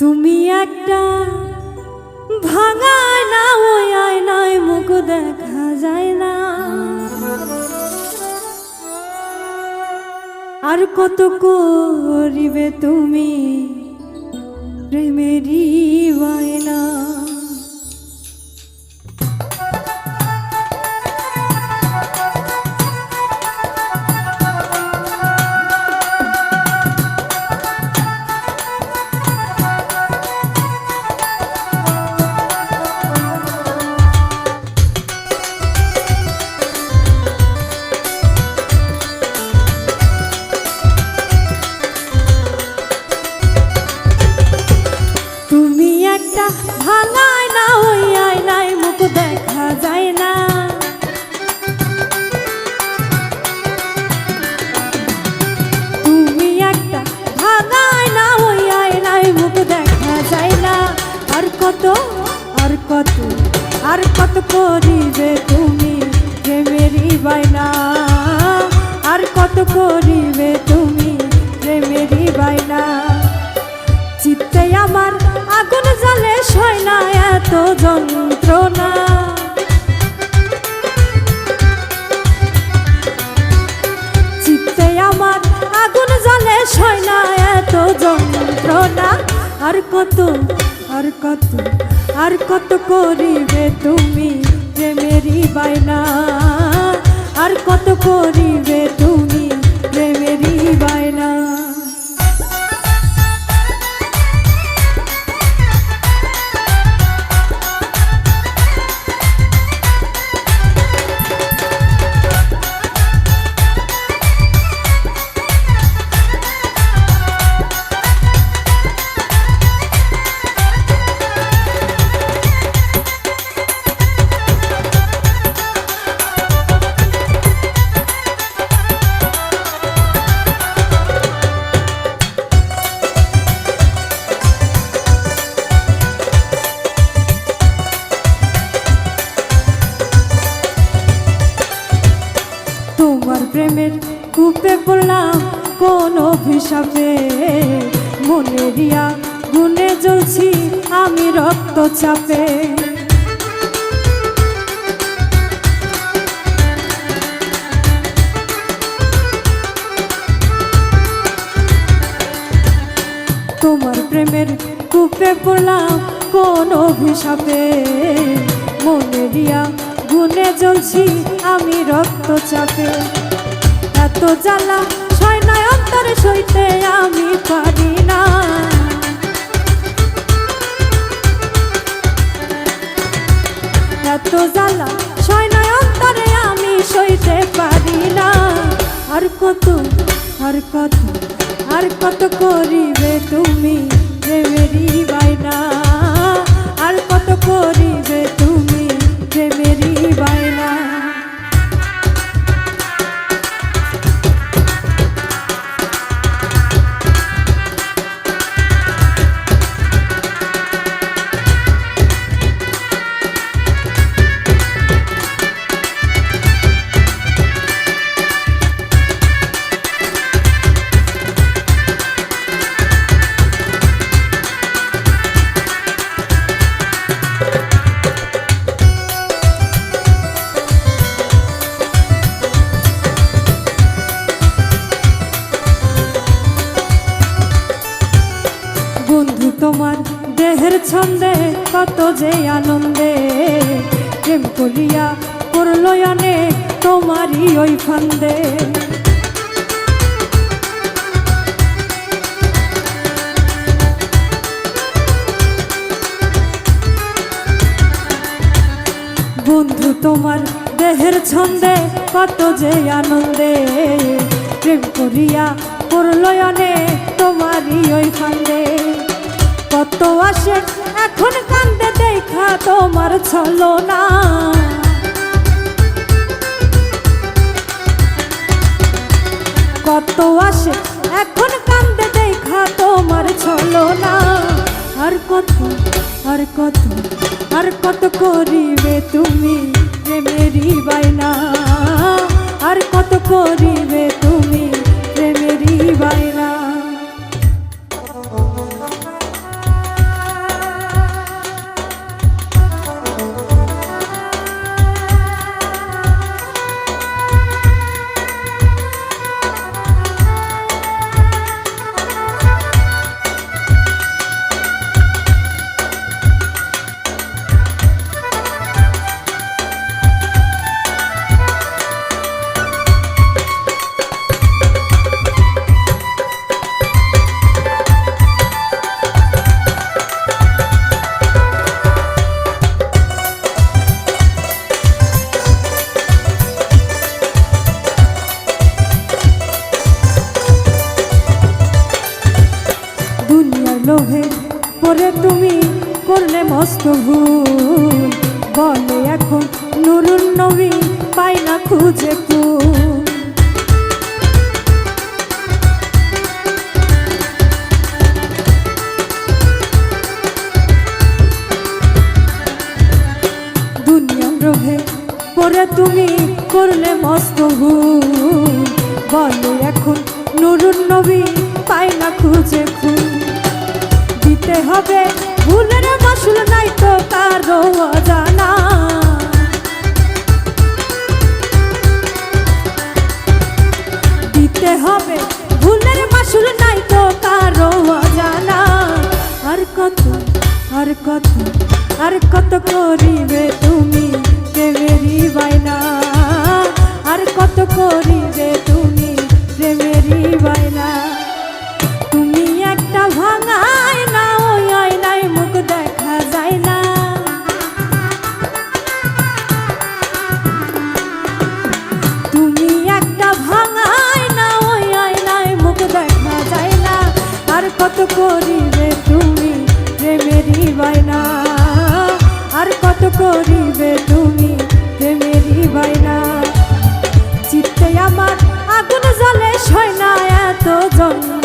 তুমি একটা ভাঙা না ওই আয়নায় মুখ দেখা যায় না। আর কত করিবে তুমি প্রেমেরই বায়না? ভাঙায় না ওই দেখা যায় না। মুখ দেখা যায় না। আর কত আর কত আর কত করিবে তুমি প্রেমেরই বাইনা আর তুমি চিত্তে আমার আগুন আর কত আর কত আর কত করিবে তুমি প্রেমেরই বাইনা আর কত করিবে তুমি বাইনা কূপে পড়লাম কোন অভিশাপে? মনে রিয়া গুনে জ্বলছি আমি রক্ত চাপে। তোমার প্রেমের কূপে পড়লাম, কোন অভিশাপে? মনে রিয়া গুনে জ্বলছি আমি রক্ত চাপে। এত জ্বালা, ছয় নয় অন্তরে সইতে আমি পারি না। এত জ্বালা, ছয় নয় অন্তরে আমি সইতে পারি না। আর কত আর কত আর কত করিবে তুমি প্রেমেরই বাইনা? আর কত করিবে তুমি প্রেমেরই তোমার দেহের ছন্দে কত যে আনন্দে প্রেম করিয়া করল অনেক তোমারই ওই ফান্দে। বন্ধু তোমার দেহের ছন্দে কত যে আনন্দে প্রেম করিয়া করল অনেক তোমারই ওই ফান্দে। কত আসে, এখন কান্দে দেখা তোমার ছলো না কত আসে, এখন কান্দে দেখা তোমার ছলো না আর কত আর কত আর কত করিবে তুমি রে প্রেমেরই বাইনা আর কত করিবে লোভে পরে তুমি করলে মস্ত ভুল। বলে এখন নুরুন নবী পাই না খুঁজে রোভে পরে তুমি করলে মস্ত ভুল। বলে এখন নুরুন নবী পাই না খুঁজে দিতে হবে। ভুলের মাসুল নাই তো কারও জানা দিতে হবে। ভুলের মাসুল নাই তো কারও জানা আর কত আর কত আর কত করিবে তুমি প্রেমেরই বাইনা আর কত করিবে তুমি আগুন জ্বলে সয় না এত জন্ম